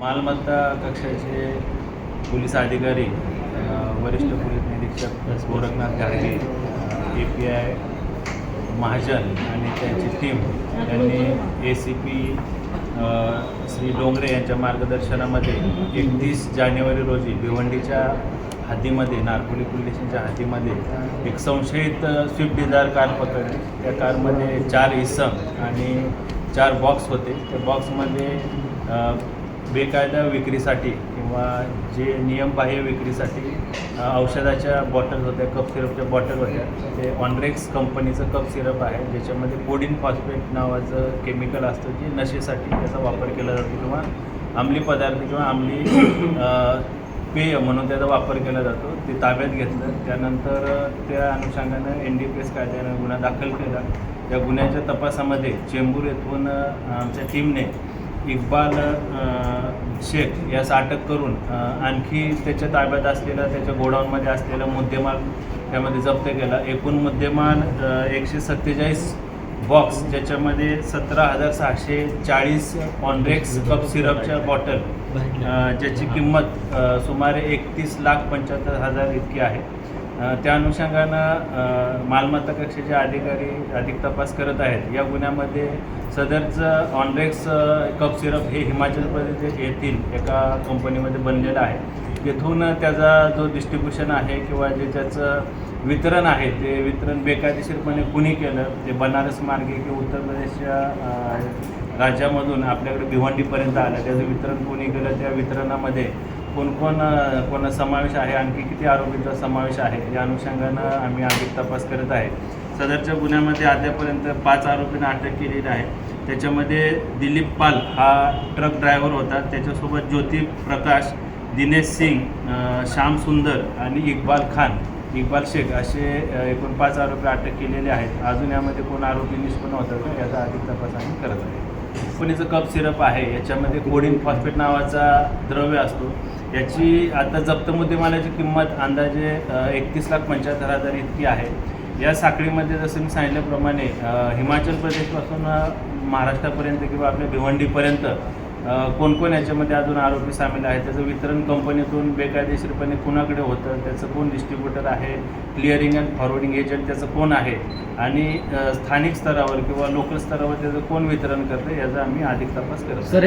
मालमत्ता कक्षाचे पोलीस अधिकारी वरिष्ठ पोलीस निरीक्षक Gorakhnath Gadge A P I Mahajan आणि त्यांची टीम त्यांनी A C P Shri Dongre यांच्या मार्गदर्शनामध्ये एकतीस जानेवारी रोजी भिवंडीच्या हद्दीमध्ये नारपोली पोलीस स्टेशनच्या हद्दीमध्ये एक संशयित स्विफ्ट डिझायर कार पकडली. त्या कारमध्ये चार इसम आणि चार बॉक्स होते. त्या बॉक्समध्ये बेकायदा विक्रीसाठी किंवा जे नियमबाह्य विक्रीसाठी औषधाच्या बॉटल होत्या कप सिरपच्या बॉटल होत्या ते ऑनरेक्स कंपनीचं कप सिरप आहे ज्याच्यामध्ये कोडिन फॉस्फेट नावाचं केमिकल असतं जे नशेसाठी त्याचा वापर केला जातो किंवा आमली पदार्थ किंवा आमली पेय म्हणून त्याचा वापर केला जातो. ते ताब्यात घेतलं. त्यानंतर त्या अनुषंगानं एन डी पी एस कायद्यानं गुन्हा दाखल केला. त्या गुन्ह्याच्या तपासामध्ये चेंबूर येथून आमच्या टीमने इक्बाल शेख यास अटक करून आणखी त्याच्या ताब्यात असलेला त्याच्या गोडाऊनमध्ये असलेला मुद्देमाल त्यामध्ये जप्त केला. एकूण मुद्देमाल एकशे सत्तेचाळीस बॉक्स ज्याच्यामध्ये सतरा हजार सहाशे चाळीस ऑनरेक्स कप सिरपच्या बॉटल ज्याची किंमत सुमारे एकतीस लाख पंच्याहत्तर हजार इतकी आहे. त्या अनुषंगानं मालमत्ता कक्षेचे अधिकारी अधिक तपास करत आहेत. या गुन्ह्यामध्ये सदरचं ऑनरेक्स कप सिरप हे हिमाचल प्रदेश येथील एका कंपनीमध्ये बनलेलं आहे. तिथून त्याचा जो डिस्ट्रीब्युशन आहे किंवा जे त्याचं वितरण आहे ते वितरण बेकायदेशीरपणे कुणी केलं ते बनारस मार्गे किंवा उत्तर प्रदेशच्या राज्यामधून आपल्याकडे भिवंडीपर्यंत आलं त्याचं वितरण कोणी केलं त्या वितरणामध्ये कोण कोण कोण समावेश आहे आणखी किती आरोपींचा समावेश आहे या अनुषंगानं आम्ही अधिक तपास करत आहे. सदरच्या गुन्ह्यामध्ये अद्यापर्यंत पाच आरोपींना अटक केलेली आहे. त्याच्यामध्ये दिलीप पाल हा ट्रक ड्रायव्हर होता. त्याच्यासोबत ज्योती प्रकाश दिनेश सिंग श्याम सुंदर आणि इक्बाल खान इक्बाल शेख असे एकूण पाच आरोपी अटक केलेले आहेत. अजून यामध्ये कोण आरोपी निष्पन्न होतात याचा अधिक तपास आम्ही करत आहे. कंपनीचं कप सिरप आहे. याच्यामध्ये कोडिन फॉस्फेट नावाचा द्रव्य असतो. याची आता जप्त मुद्देमालाची किंमत अंदाजे एकतीस लाख पंच्याहत्तर हजार इतकी आहे. या साखळीमध्ये जसं मी सांगितल्याप्रमाणे हिमाचल प्रदेशपासून महाराष्ट्रापर्यंत किंवा आपल्या भिवंडीपर्यंत कोण कोण याच्यामध्ये अजून आरोपी सामील आहेत? त्याचं वितरण कंपनीतून बेकायदेशीरपणे कुणाकडे होतं? त्याचं कोण डिस्ट्रीब्युटर आहे? क्लिअरिंग अँड फॉरवर्डिंग एजंट त्याचं कोण आहे? आणि स्थानिक स्तरावर किंवा लोकल स्तरावर त्याचं कोण वितरण करतं? याचा आम्ही अधिक तपास करतो सर